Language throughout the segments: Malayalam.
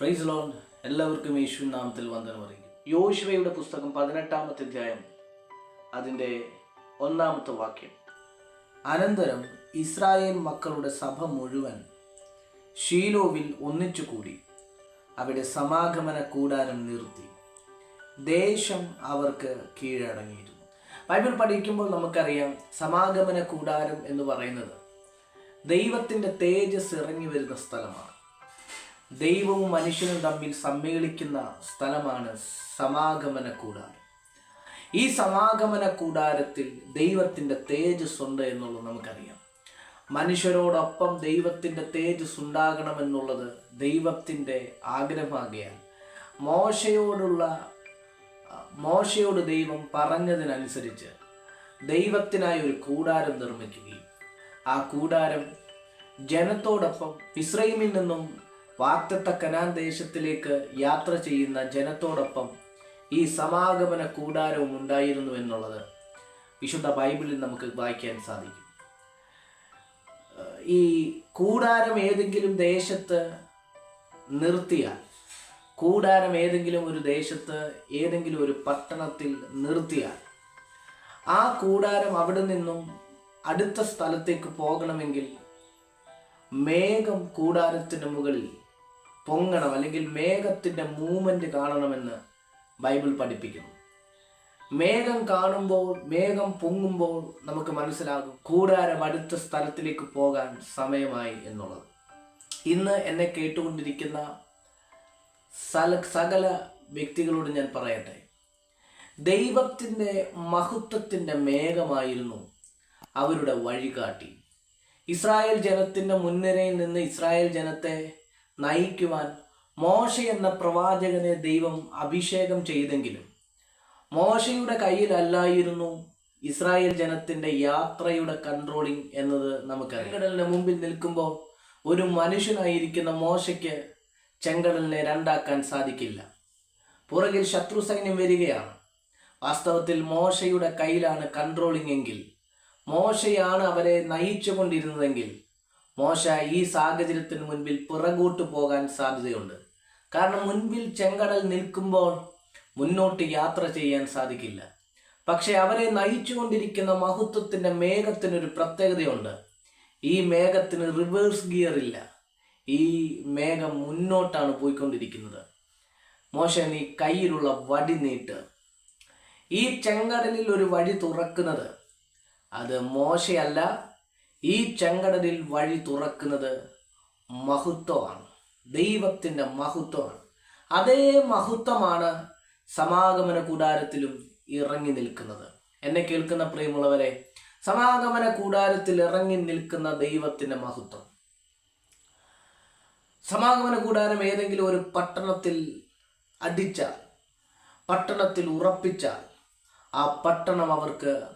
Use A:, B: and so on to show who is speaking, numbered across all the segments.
A: പ്രൈസ് ലോൺ എല്ലാവർക്കും യേശു നാമത്തിൽ വന്ദനം അറിയിക്കും യോശുവയുടെ പുസ്തകം പതിനെട്ടാമത്തെ അധ്യായം അതിന്റെ ഒന്നാമത്തെ വാക്യം. അനന്തരം ഇസ്രായേൽ മക്കളുടെ സഭ മുഴുവൻ ഷീലോവിൽ ഒന്നിച്ചു കൂടി അവിടെ സമാഗമന കൂടാരം നിർത്തി. ദേശം അവർക്ക് കീഴടങ്ങിയിരുന്നു. ബൈബിൾ പഠിക്കുമ്പോൾ നമുക്കറിയാം സമാഗമന കൂടാരം എന്ന് പറയുന്നത് ദൈവത്തിന്റെ തേജസ് ഇറങ്ങി വരുന്ന സ്ഥലമാണ്. ദൈവവും മനുഷ്യനും തമ്മിൽ സമ്മേളിക്കുന്ന സ്ഥലമാണ് സമാഗമന കൂടാരം. ഈ സമാഗമന കൂടാരത്തിൽ ദൈവത്തിന്റെ തേജസ് ഉണ്ട് എന്നുള്ളത് നമുക്കറിയാം. മനുഷ്യരോടൊപ്പം ദൈവത്തിന്റെ തേജസ് ഉണ്ടാകണമെന്നുള്ളത് ദൈവത്തിന്റെ ആഗ്രഹമാകയാണ് മോശയോടുള്ള മോശയോട് ദൈവം പറഞ്ഞതിനനുസരിച്ച് ദൈവത്തിനായി ഒരു കൂടാരം നിർമ്മിക്കുകയും ആ കൂടാരം ജനത്തോടൊപ്പം ഇസ്രൈമിൽ നിന്നും വാക്തത്ത കനാൻ ദേശത്തിലേക്ക് യാത്ര ചെയ്യുന്ന ജനത്തോടൊപ്പം ഈ സമാഗമന കൂടാരവും ഉണ്ടായിരുന്നു എന്നുള്ളത് വിശുദ്ധ ബൈബിളിൽ നമുക്ക് വായിക്കാൻ സാധിക്കും. ഈ കൂടാരം ഏതെങ്കിലും ദേശത്ത് നിർത്തിയാൽ കൂടാരം ഏതെങ്കിലും ഒരു ദേശത്ത് ഏതെങ്കിലും ഒരു പട്ടണത്തിൽ നിർത്തിയാൽ ആ കൂടാരം അവിടെ നിന്നും അടുത്ത സ്ഥലത്തേക്ക് പോകണമെങ്കിൽ മേഘം കൂടാരത്തിന് മുകളിൽ പൊങ്ങണം അല്ലെങ്കിൽ മേഘത്തിന്റെ മൂവ്മെന്റ് കാണണമെന്ന് ബൈബിൾ പഠിപ്പിക്കുന്നു. മേഘം കാണുമ്പോൾ മേഘം പൊങ്ങുമ്പോൾ നമുക്ക് മനസ്സിലാകും കൂടാരം അടുത്ത സ്ഥലത്തിലേക്ക് പോകാൻ സമയമായി എന്നുള്ളത്. ഇന്ന് എന്നെ കേട്ടുകൊണ്ടിരിക്കുന്ന സല സകല വ്യക്തികളോട് ഞാൻ പറയട്ടെ. ദൈവത്തിന്റെ മഹത്വത്തിന്റെ മേഘമായിരുന്നു അവരുടെ വഴികാട്ടി. ഇസ്രായേൽ ജനത്തിന്റെ മുൻനിരയിൽ നിന്ന് ഇസ്രായേൽ ജനത്തെ നയിക്കുവാൻ മോശ എന്ന പ്രവാചകനെ ദൈവം അഭിഷേകം ചെയ്തെങ്കിലും മോശയുടെ കയ്യിലല്ലായിരുന്നു ഇസ്രായേൽ ജനത്തിന്റെ യാത്രയുടെ കൺട്രോളിംഗ് എന്നത് നമുക്ക് ചെങ്കടലിന് മുമ്പിൽ നിൽക്കുമ്പോൾ ഒരു മനുഷ്യനായിരിക്കുന്ന മോശയ്ക്ക് ചെങ്കടലിനെ രണ്ടാക്കാൻ സാധിക്കില്ല. പുറകിൽ ശത്രു സൈന്യം വരികയാണ്. വാസ്തവത്തിൽ മോശയുടെ കയ്യിലാണ് കൺട്രോളിംഗ് എങ്കിൽ മോശയാണ് അവരെ നയിച്ചുകൊണ്ടിരുന്നതെങ്കിൽ മോശ ഈ സാഹചര്യത്തിന് മുൻപിൽ പിറകോട്ട് പോകാൻ സാധ്യതയുണ്ട്. കാരണം മുൻപിൽ ചെങ്കടൽ നിൽക്കുമ്പോൾ മുന്നോട്ട് യാത്ര ചെയ്യാൻ സാധിക്കില്ല. പക്ഷെ അവരെ നയിച്ചുകൊണ്ടിരിക്കുന്ന മഹത്വത്തിന്റെ മേഘത്തിനൊരു പ്രത്യേകതയുണ്ട്. ഈ മേഘത്തിന് റിവേഴ്സ് ഗിയർ ഇല്ല ഈ മേഘം മുന്നോട്ടാണ് പോയിക്കൊണ്ടിരിക്കുന്നത്. മോശ നീ കയ്യിലുള്ള വടി നീട്ട്. ഈ ചെങ്കടലിൽ ഒരു വഴി തുറക്കുന്നത് അത് മോശയല്ല ഈ ചെങ്കടലിൽ വഴി തുറക്കുന്നത് മഹത്വമാണ്. ദൈവത്തിന്റെ മഹത്വമാണ്. അതേ മഹത്വമാണ് സമാഗമന കൂടാരത്തിലും ഇറങ്ങി നിൽക്കുന്നത്. എന്നെ കേൾക്കുന്ന പ്രിയമുള്ളവരെ സമാഗമന കൂടാരത്തിൽ ഇറങ്ങി നിൽക്കുന്ന ദൈവത്തിന്റെ മഹത്വം. സമാഗമന കൂടാരം ഏതെങ്കിലും ഒരു പട്ടണത്തിൽ അടിച്ചാൽ പട്ടണത്തിൽ ഉറപ്പിച്ചാൽ ആ പട്ടണം അവർക്ക്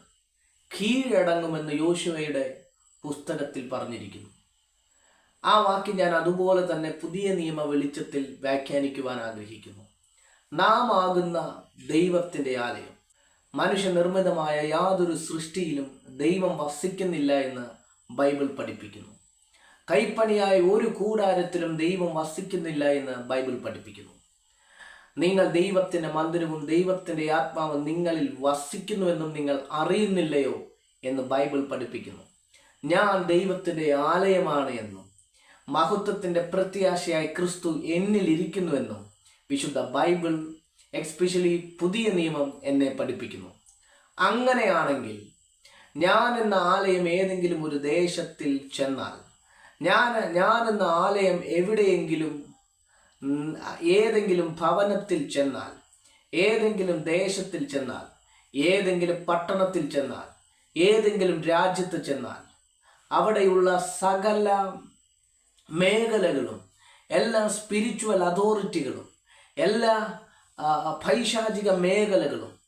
A: കീഴടങ്ങുമെന്ന് യോശുവയുടെ പുസ്തകത്തിൽ പറഞ്ഞിരിക്കുന്നു. ആ വാക്ക് ഞാൻ അതുപോലെ തന്നെ പുതിയ നിയമ വെളിച്ചത്തിൽ വ്യാഖ്യാനിക്കുവാൻ ആഗ്രഹിക്കുന്നു. നാം ആകുന്ന ദൈവത്തിന്റെ ആലയം. മനുഷ്യനിർമ്മിതമായ യാതൊരു സൃഷ്ടിയിലും ദൈവം വസിക്കുന്നില്ല എന്ന് ബൈബിൾ പഠിപ്പിക്കുന്നു. കൈപ്പണിയായ ഒരു കൂടാരത്തിലും ദൈവം വസിക്കുന്നില്ല എന്ന് ബൈബിൾ പഠിപ്പിക്കുന്നു. നിങ്ങൾ ദൈവത്തിന്റെ മന്ദിരവും ദൈവത്തിന്റെ ആത്മാവും നിങ്ങളിൽ വസിക്കുന്നുവെന്നും നിങ്ങൾ അറിയുന്നില്ലയോ എന്ന് ബൈബിൾ പഠിപ്പിക്കുന്നു. ഞാൻ ദൈവത്തിന്റെ ആലയമാണ് എന്നും മഹത്വത്തിന്റെ പ്രത്യാശയായി ക്രിസ്തു എന്നിൽ ഇരിക്കുന്നുവെന്നും വിശുദ്ധ ബൈബിൾ എക്സ്പെഷ്യലി പുതിയ നിയമം എന്നെ പഠിപ്പിക്കുന്നു. അങ്ങനെയാണെങ്കിൽ ഞാൻ എന്ന ആലയം ഏതെങ്കിലും ഒരു ദേശത്തിൽ ചെന്നാൽ ഞാൻ ഞാൻ എന്ന ആലയം എവിടെയെങ്കിലും ഏതെങ്കിലും ഭവനത്തിൽ ചെന്നാൽ ഏതെങ്കിലും ദേശത്തിൽ ചെന്നാൽ ഏതെങ്കിലും പട്ടണത്തിൽ ചെന്നാൽ ഏതെങ്കിലും രാജ്യത്ത് ചെന്നാൽ അവിടെയുള്ള സകല മേഖലകളും എല്ലാ സ്പിരിച്വൽ അതോറിറ്റികളും എല്ലാ പൈശാചിക മേഖലകളും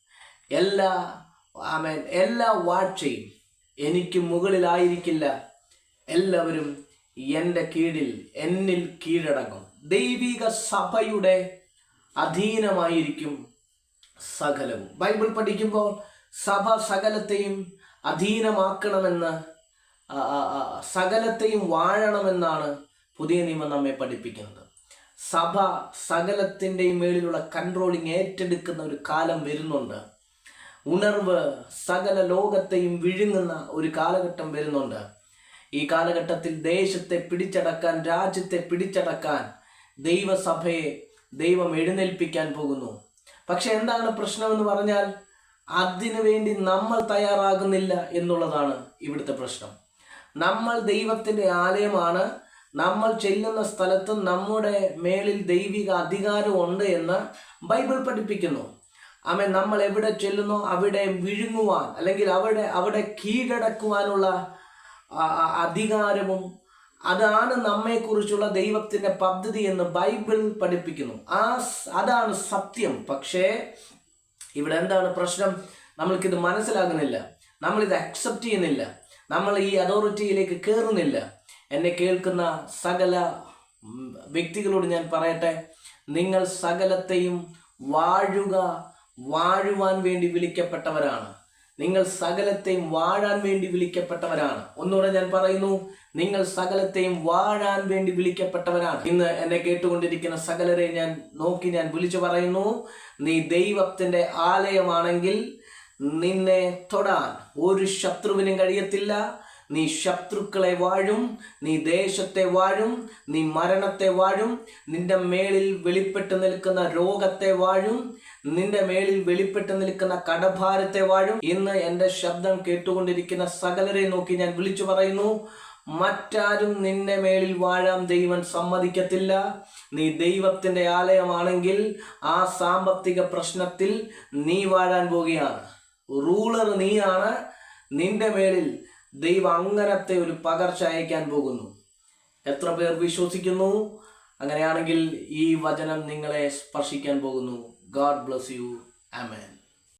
A: എല്ലാ ആമേൻ എല്ലാ വാഴ്ചയും എനിക്ക് മുകളിലായിരിക്കില്ല. എല്ലാവരും എന്റെ കീഴിൽ എന്നിൽ കീഴടങ്ങും. ദൈവിക സഭയുടെ അധീനമായിരിക്കും സകലവും. ബൈബിൾ പഠിക്കുമ്പോൾ സഭ സകലത്തെയും അധീനമാക്കണമെന്ന് സകലത്തെയും വാഴണമെന്നാണ് പുതിയ നിയമം നമ്മെ പഠിപ്പിക്കുന്നത്. സഭ സകലത്തിന്റെയും മേളിലുള്ള കൺട്രോളിങ് ഏറ്റെടുക്കുന്ന ഒരു കാലം വരുന്നുണ്ട്. ഉണർവ് സകല ലോകത്തെയും വിഴുങ്ങുന്ന ഒരു കാലഘട്ടം വരുന്നുണ്ട്. ഈ കാലഘട്ടത്തിൽ ദേശത്തെ പിടിച്ചടക്കാൻ രാജ്യത്തെ പിടിച്ചടക്കാൻ ദൈവസഭയെ ദൈവം എഴുന്നേൽപ്പിക്കാൻ പോകുന്നു. പക്ഷെ എന്താണ് പ്രശ്നമെന്ന് പറഞ്ഞാൽ അതിനു വേണ്ടി നമ്മൾ തയ്യാറാകുന്നില്ല എന്നുള്ളതാണ് ഇവിടുത്തെ പ്രശ്നം. നമ്മൾ ദൈവത്തിന്റെ ആലയമാണ്. നമ്മൾ ചെല്ലുന്ന സ്ഥലത്ത് നമ്മുടെ മേളിൽ ദൈവിക അധികാരമുണ്ട് എന്ന് ബൈബിൾ പഠിപ്പിക്കുന്നു. ആമേ നമ്മൾ എവിടെ ചെല്ലുന്നോ അവിടെ വിഴുങ്ങുവാൻ അല്ലെങ്കിൽ അവിടെ അവിടെ കീഴടക്കുവാനുള്ള അധികാരവും അതാണ് നമ്മെക്കുറിച്ചുള്ള ദൈവത്തിന്റെ പദ്ധതി എന്ന് ബൈബിൾ പഠിപ്പിക്കുന്നു. ആ അതാണ് സത്യം. പക്ഷേ ഇവിടെ എന്താണ് പ്രശ്നം? നമ്മൾക്കിത് മനസ്സിലാകുന്നില്ല. നമ്മളിത് അക്സെപ്റ്റ് ചെയ്യുന്നില്ല. നമ്മൾ ഈ അതോറിറ്റിയിലേക്ക് കയറുന്നില്ല എന്നെ കേൾക്കുന്ന സകല വ്യക്തികളോട് ഞാൻ പറയട്ടെ നിങ്ങൾ സകലത്തെയും വാഴുക വാഴുവാൻ വേണ്ടി വിളിക്കപ്പെട്ടവരാണ്. നിങ്ങൾ സകലത്തെയും വാഴാൻ വേണ്ടി വിളിക്കപ്പെട്ടവരാണ്. ഒന്നുകൂടെ ഞാൻ പറയുന്നു നിങ്ങൾ സകലത്തെയും വാഴാൻ വേണ്ടി വിളിക്കപ്പെട്ടവരാണ്. ഇന്ന് എന്നെ കേട്ടുകൊണ്ടിരിക്കുന്ന സകലരെ ഞാൻ നോക്കി ഞാൻ വിളിച്ചു പറയുന്നു നീ ദൈവത്തിന്റെ ആലയമാണെങ്കിൽ നിന്നെ തൊടാൻ ഒരു ശത്രുവിനും കഴിയത്തില്ല. നീ ശത്രുക്കളെ വാഴും നീ ദേശത്തെ വാഴും നീ മരണത്തെ വാഴും നിന്റെ മേളിൽ വെളിപ്പെട്ട് നിൽക്കുന്ന രോഗത്തെ വാഴും നിന്റെ മേളിൽ വെളിപ്പെട്ട് നിൽക്കുന്ന കടഭാരത്തെ വാഴും. ഇന്ന് എന്റെ ശബ്ദം കേട്ടുകൊണ്ടിരിക്കുന്ന സകലരെ നോക്കി ഞാൻ വിളിച്ചു പറയുന്നു മറ്റാരും നിന്നെ മേളിൽ വാഴാൻ ദൈവം സമ്മതിക്കത്തില്ല. നീ ദൈവത്തിന്റെ ആലയമാണെങ്കിൽ ആ സാമ്പത്തിക പ്രശ്നത്തിൽ നീ വാഴാൻ പോവുകയാണ്. റൂളർ നീയാണ് നിന്റെ മേലിൽ ദൈവം അങ്ങനത്തെ ഒരു പകർച്ച അയക്കാൻ പോകുന്നു. എത്ര പേർ വിശ്വസിക്കുന്നു? അങ്ങനെയാണെങ്കിൽ ഈ വചനം നിങ്ങളെ സ്പർശിക്കാൻ പോകുന്നു. God bless you amen